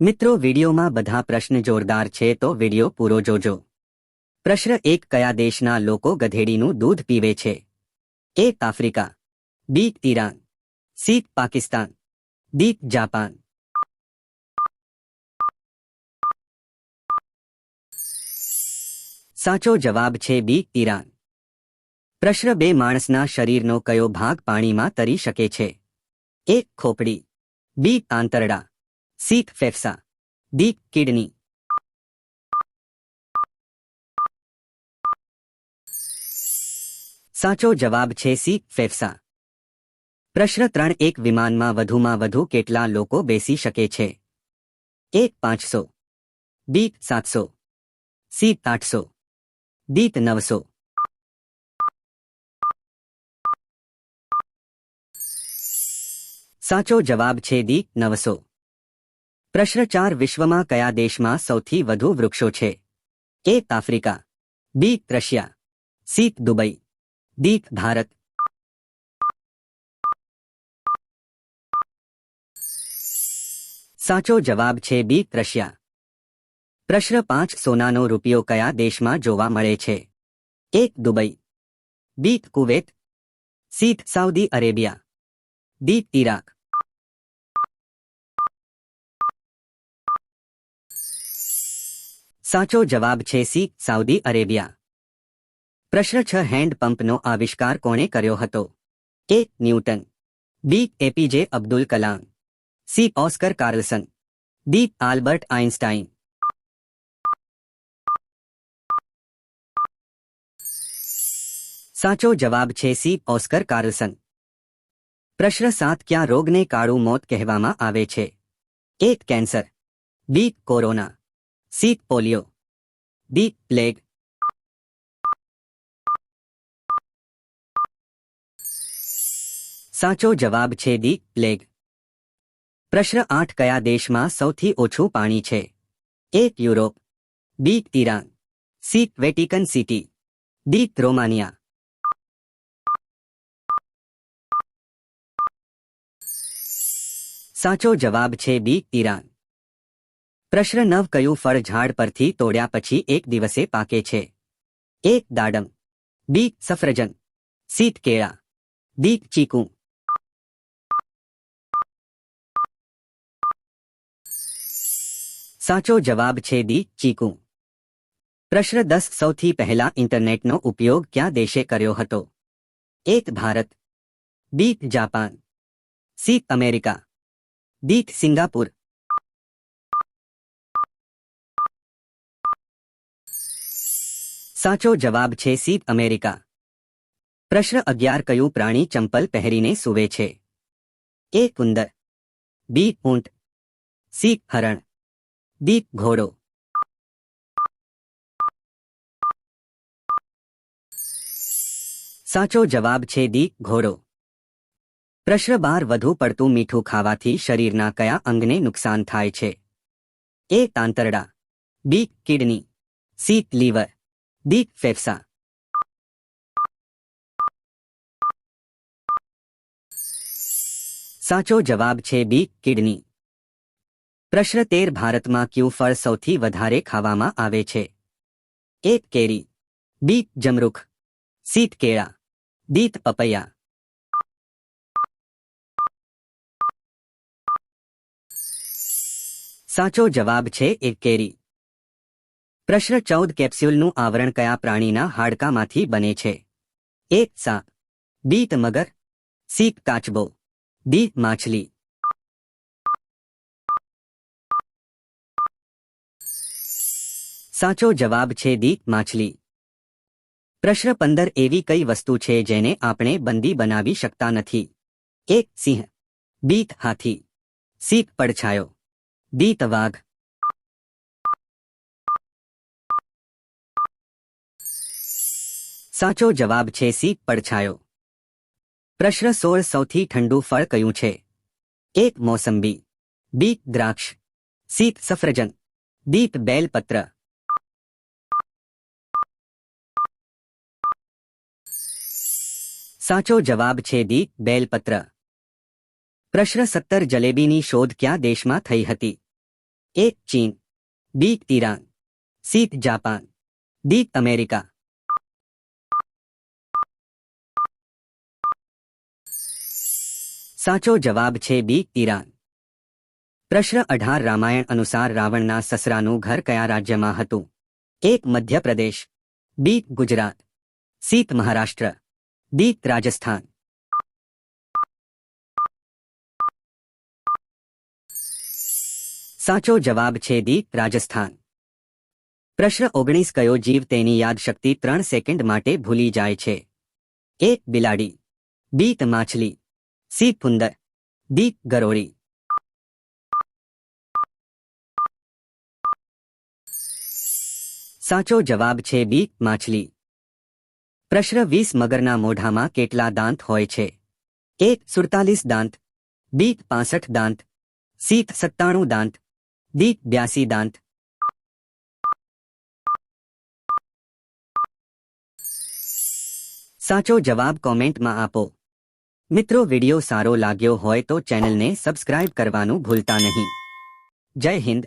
મિત્રો, વિડીયોમાં બધા પ્રશ્ન જોરદાર છે, તો વીડિયો પૂરો જોજો. પ્રશ્ન એક, કયા દેશના લોકો ગધેડીનું દૂધ પીવે છે? A, Africa. B, Iran. C, Pakistan. D, Japan. સાચો જવાબ છે બી, ઈરાન. પ્રશ્ન બે, માણસના શરીરનો કયો ભાગ પાણીમાં તરી શકે છે? એ, ખોપડી. બી, આંતરડા. સી ફેફસા ડી કિડની સાચો જવાબ છે સી ફેફસા પ્રશ્ન ત્રણ એક વિમાનમાં વધુમાં વધુ કેટલા લોકો બેસી શકે છે એક પાંચસો બી સાતસો સી આઠસો ડી નવસો સાચો જવાબ છે દી નવસો પ્રશ્ન ચાર વિશ્વમાં કયા દેશમાં સૌથી વધુ વૃક્ષો છે? A Africa, B Russia, C Dubai, D Bharat. સાચો જવાબ છે બી રશિયા. પ્રશ્ન પાંચ સોનાનો રૂપિયો કયા દેશમાં જોવા મળે છે? એક Dubai, B Kuwait, C Saudi Arabia, D Iraq સાચો જવાબ છે સી, સાઉદી અરેબિયા. પ્રશ્ન છ હેન્ડપંપનો આવિષ્કાર કોણે કર્યો હતો? A Newton. B, APJ Abdul Kalam. C, Oscar Carlsen. D, Albert Einstein. સાચો જવાબ છે સી, ઓસ્કર કાર્લસન. પ્રશ્ન સાત, ક્યાં રોગને કાળું મોત કહેવામાં આવે છે? એક cancer. B, corona. C polio D plague સાચો જવાબ છે દી પ્લેગ પ્રશ્ન આઠ કયા દેશમાં સૌથી ઓછું પાણી છે? એક Europe. B Iran C Vatican City D Romania સાચો જવાબ છે બી ઈરાન પ્રશ્ન કયું ફળ ઝાડ પરથી તોડ્યા પછી એક દિવસે પાકે છે? એક દાડમ. બી, સફરજન. સીત કેળા. ડી, ચીકુ. સાચો જવાબ છે દી ચીકુ. પ્રશ્ન દસ સૌથી પહેલા ઇન્ટરનેટનો ઉપયોગ ક્યાં દેશે કર્યો હતો? એક Bharat. B, Japan. C, America. D, Singapore. સાચો જવાબ છે સી અમેરિકા. પ્રશ્ન અગિયાર, કયું પ્રાણી ચંપલ પહેરીને સૂવે છે? એ કુંદર, બી ઊંટ, સી હરણ, ડી ઘોડો. સાચો જવાબ છે દી ઘોડો. પ્રશ્ન બાર, વધુ પડતું મીઠું ખાવાથી શરીરના કયા અંગને નુકસાન થાય છે? A તાંતરડા, B kidney, C liver. D FEFSA. સાચો જવાબ છે બી, કિડની. પ્રશ્ન તેર, ભારતમાં ક્યુ ફળ સૌથી વધારે ખાવામાં આવે છે? એક કેરી. બી, જમરૂખ. સીત કેળા. દીત પપૈયા. સાચો જવાબ છે એક કેરી. પ્રશ્ન ચૌદ કેપ્સ્યુલનું આવરણ કયા પ્રાણીના હાડકામાંથી બને છે? એક સાપ બીત મગર. સી, કાચબો. ડી, માછલી. સાચો જવાબ છે દી માછલી. પ્રશ્ન પંદર એવી કઈ વસ્તુ છે જેને આપણે બંદી બનાવી શકતા નથી? એક સિંહ. બીત હાથી. સીક પડછાયો. દીત વાઘ. સાચો જવાબ છે સી પડછાયો. પ્રશ્ન સોળ સૌથી ઠંડુ ફળ કયું છે? એક, મોસંબી. બી, દ્રાક્ષ. સી, સફરજન. દીપ બેલપત્ર. સાચો જવાબ છે દી બેલપત્ર પ્રશ્ન સત્તર, જલેબીની શોધ ક્યાં દેશમાં થઈ હતી? એક, ચીન. B, Iran. C, Japan. D, America. સાચો જવાબ છે બી, ઈરાન. પ્રશ્ન અઢાર રામાયણ અનુસાર રાવણના સસરાનું ઘર કયા રાજ્યમાં હતું? એક Madhya Pradesh. B, Gujarat. C, Maharashtra. D, Rajasthan. સાચો જવાબ છે દી રાજસ્થાન. પ્રશ્ન ઓગણીસ કયો જીવ તેની યાદશક્તિ ત્રણ સેકન્ડ માટે ભૂલી જાય છે? એ, બિલાડી. બી, માછલી. સી પુંદર ડી ગરોળી સાચો જવાબ છે બી માછલી પ્રશ્ન વીસ મગરના મોઢામાં કેટલા દાંત હોય છે એ સુડતાલીસ દાંત બી પાસઠ દાંત સી સત્તાણું દાંત ડી બ્યાસી દાંત સાચો જવાબ કોમેન્ટમાં આપો મિત્રો વિડિયો સારો લાગ્યો હોય તો ચેનલને સબસ્ક્રાઇબ કરવાનું ભૂલતા નહીં. જય હિન્દ.